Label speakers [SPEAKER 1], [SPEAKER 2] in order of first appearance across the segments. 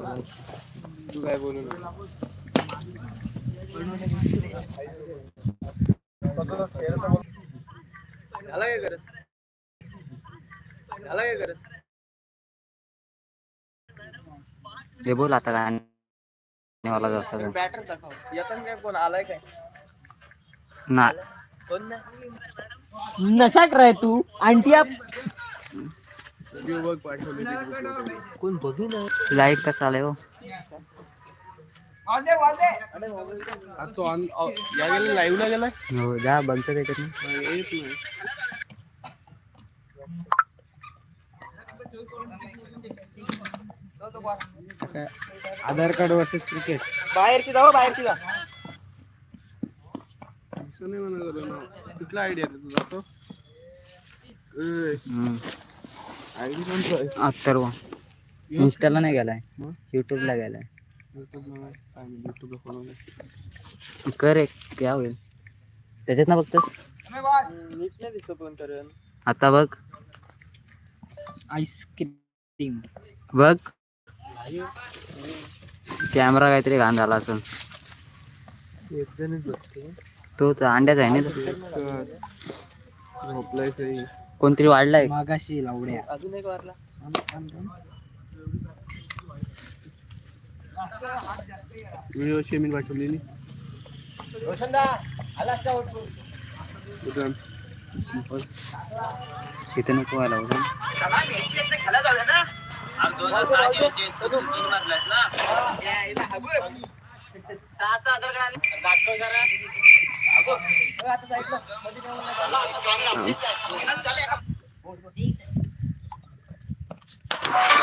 [SPEAKER 1] तू काय बोलू नको.
[SPEAKER 2] झाला काय करत झाला काय करत
[SPEAKER 3] हे बोल आता काय मला जास्त.
[SPEAKER 2] बॅटर दाखव येताना काय कोण आलाय काय
[SPEAKER 3] ना
[SPEAKER 2] कोण नाही
[SPEAKER 4] नशा कराय तू आंटी आप
[SPEAKER 1] बघ पाठवले.
[SPEAKER 4] कोण बघी ना
[SPEAKER 3] लाइट कसं आलंय हो?
[SPEAKER 1] तो ऑन या गेला लाईव्हला गेलाय?
[SPEAKER 3] हो जा बघतो त्याच्यात
[SPEAKER 1] हा, येत नाही. काय? आधार कार्ड वर्सेस क्रिकेट
[SPEAKER 2] बाहेरची जाऊ बाहेरची जा.
[SPEAKER 1] असं नाही ना. कुठला आयडिया तुझा तो?
[SPEAKER 3] अत्तर्व इंस्टाला नाही गेलाय? युट्यूबला गेलाय. कर एक क्या होईल. त्याच्यात ना बघतोस? आता बघ.
[SPEAKER 4] आईस्क्रीम
[SPEAKER 3] बघ. कॅमेरा काहीतरी घाण झाला असेल.
[SPEAKER 1] एक जणच बघतो
[SPEAKER 3] तोच अंड्याचा आहे ना.
[SPEAKER 1] झोपलाय सही
[SPEAKER 3] कोणतरी वाढलाय.
[SPEAKER 4] मागाशी लावड्या.
[SPEAKER 2] अजून एक वारला
[SPEAKER 1] व्हिडिओ शेमीन पाठवलेली.
[SPEAKER 3] तिथे नको व्हायला होतं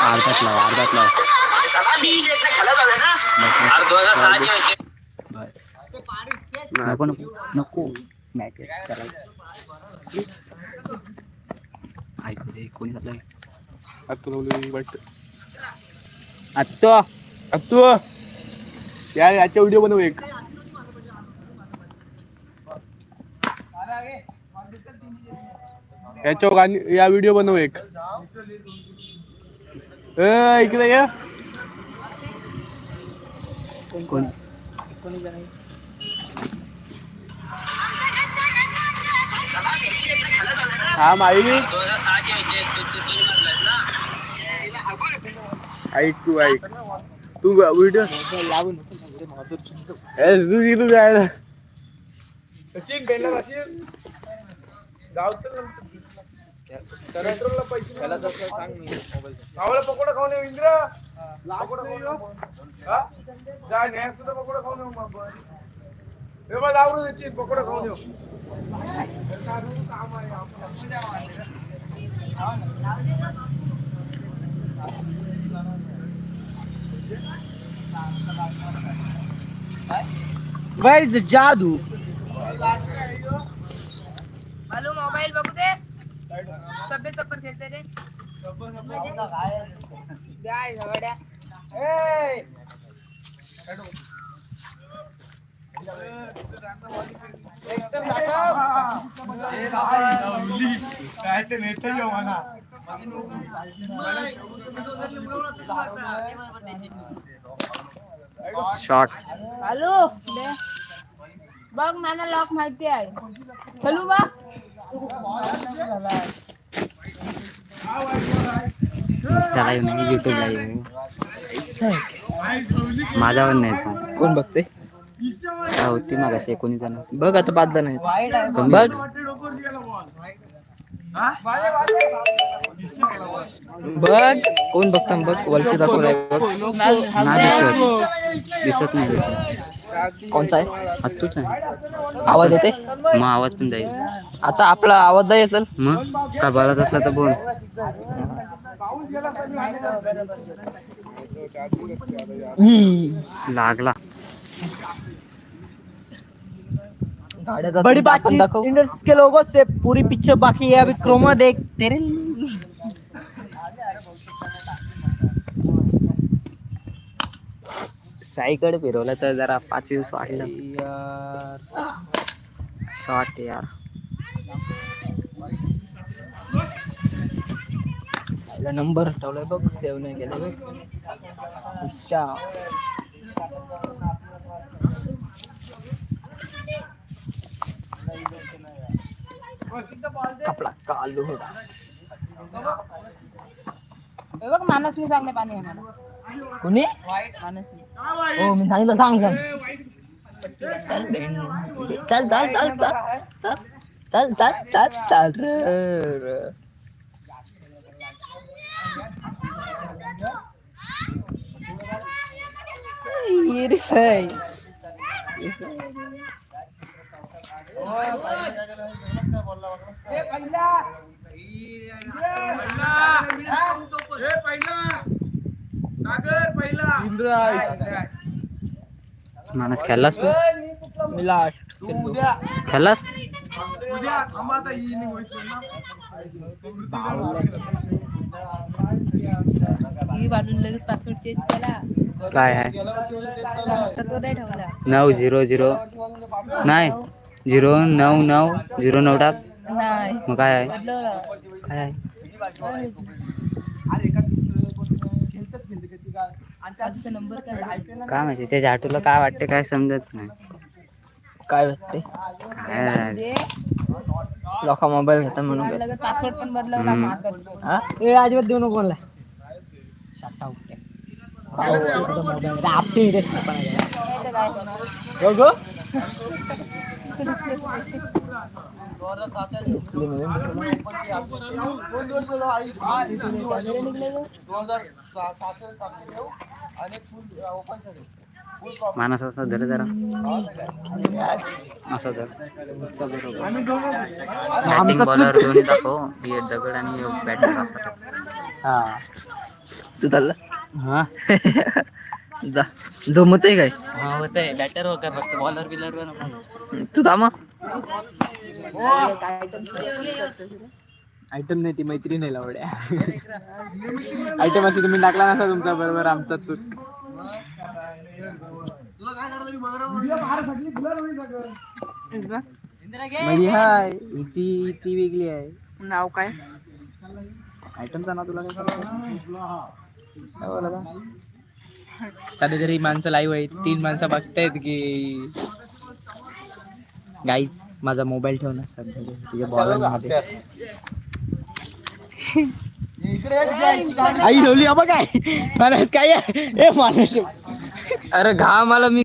[SPEAKER 3] अर्धात लाव अर्धात लाव. नको नको नको. मॅच करायचं ऐकू दे कोणी आपलं
[SPEAKER 1] आता लावलेली वाटतं
[SPEAKER 3] आत्तो.
[SPEAKER 1] आत्ता. या याच्या व्हिडिओ बनव एक. याच्या गाणी या व्हिडिओ बनव एक. ए, इकडे ये.
[SPEAKER 3] कोणी?
[SPEAKER 1] हा माई. ऐक तू ऐक. तू व्हिडिओ
[SPEAKER 2] लावून.
[SPEAKER 1] तू तू जायला
[SPEAKER 2] गावचं पैसे त्याला तसं सांग मी मोबाईल गावाला पकोडा खाऊन येऊ इंद्र? पकोडा खाऊन येऊ? हा? जा न्याय सुद्धा पकोडा खाऊन येऊ मग हे बघ आवरू सचिन पकोडा खाऊन येऊ. काम आहे
[SPEAKER 4] द जादू.
[SPEAKER 5] हॅलो मोबाईल बघू दे सभ्य सफर खेळते रे. काय झगड्या
[SPEAKER 2] काय ते नेते म्हणा
[SPEAKER 5] हॅलो. बघ मला लॉक माहिती आहे. चलू बा.
[SPEAKER 3] इंस्टाला येऊ नाही युट्यूबला येऊ माझ्यावर नाही येत.
[SPEAKER 4] कोण बघते
[SPEAKER 3] काय होती मग अशी एकोणीस जण
[SPEAKER 4] बघ आता पाच जण आहेत बघ. बघ. कोण बघता बघ. वरती
[SPEAKER 3] नाही दिसत. दिसत नाही त्याच्यात.
[SPEAKER 4] कोणचा आहे?
[SPEAKER 3] आत्तूच आहे.
[SPEAKER 4] आवाज येते
[SPEAKER 3] मग आवाज पण जाईल.
[SPEAKER 4] आता आपला आवाज जाई असेल
[SPEAKER 3] मग? का बोलत असला तर बोल. लागला.
[SPEAKER 6] बड़ी बातचीत इंडस्ट्री के लोगों से पूरी पिक्चर बाकी है अभी क्रोमा देख तेरे
[SPEAKER 3] साईकडे फिरवलं तर जरा पाच दिवस वाढलं शॉर्ट यार.
[SPEAKER 4] नंबर ठेवलाय बघ सेव्ह नाही केलं अच्छा. कपडा कालू
[SPEAKER 5] हे बघ मानसने सांगणे पाणी आम्हाला
[SPEAKER 4] कोणी
[SPEAKER 5] मानसने
[SPEAKER 4] हो मी सांगितलं सांग सांग चल. चल चल चल चल चल चल चल चल It is nice.
[SPEAKER 3] माणस खेळलास तू
[SPEAKER 4] मी लास्ट
[SPEAKER 3] खेळलास
[SPEAKER 6] उद्या ही
[SPEAKER 5] वाढून लगेच पासवर्ड चेंज केला.
[SPEAKER 3] काय आहे?
[SPEAKER 5] तर तो नाही ठेवला
[SPEAKER 3] नऊ झिरो झिरो. नाही झिरो नऊ नऊ झिरो नऊ टाक
[SPEAKER 5] नाही.
[SPEAKER 3] मग काय आहे?
[SPEAKER 5] बदलवलं
[SPEAKER 3] काय आहे?
[SPEAKER 5] नंबर काय
[SPEAKER 3] काय माहिती त्याच्या आठवलं काय वाटते काय समजत नाही.
[SPEAKER 4] काय वाटते?
[SPEAKER 3] काय
[SPEAKER 5] म्हणजे
[SPEAKER 4] लोका मोबाईल घेता म्हणून
[SPEAKER 5] पासवर्ड पण बदलवला
[SPEAKER 4] हा
[SPEAKER 7] ए आजीबात देऊ नको म्हणला शट आउट आपटे ওপেন
[SPEAKER 5] दोन हजार
[SPEAKER 7] सात ओपन
[SPEAKER 3] माणूस असा धर जरा. असं धर. बॅटिंग बॉलर दोन्ही दाखव. हे दगड आणि बॅटर असा.
[SPEAKER 8] हा.
[SPEAKER 4] तू चालला?
[SPEAKER 3] हा.
[SPEAKER 4] जा. जमत आहे काय?
[SPEAKER 3] हा होतंय. बॅटर हो काय फक्त बॉलर बिलर
[SPEAKER 4] तू थांबा
[SPEAKER 8] आयटम नाही ती मैत्रीण आहे लावड्या. आयटम असं तुम्ही टाकला नसा तुमचा बरोबर आमचा चूक. मग हाय ती ती वेगळी आहे.
[SPEAKER 4] नाव काय?
[SPEAKER 8] आयटमचा ना तुला काय बोला तरी माणसं लाईव्ह आहेत. तीन माणसं बघतायत की गाईज माझा मोबाईल ठेव ना सध्या तुझ्या बॉल आई ठेवली अबा काय? माणूस काय आहे? ए माणूस.
[SPEAKER 4] अरे घा मला मी.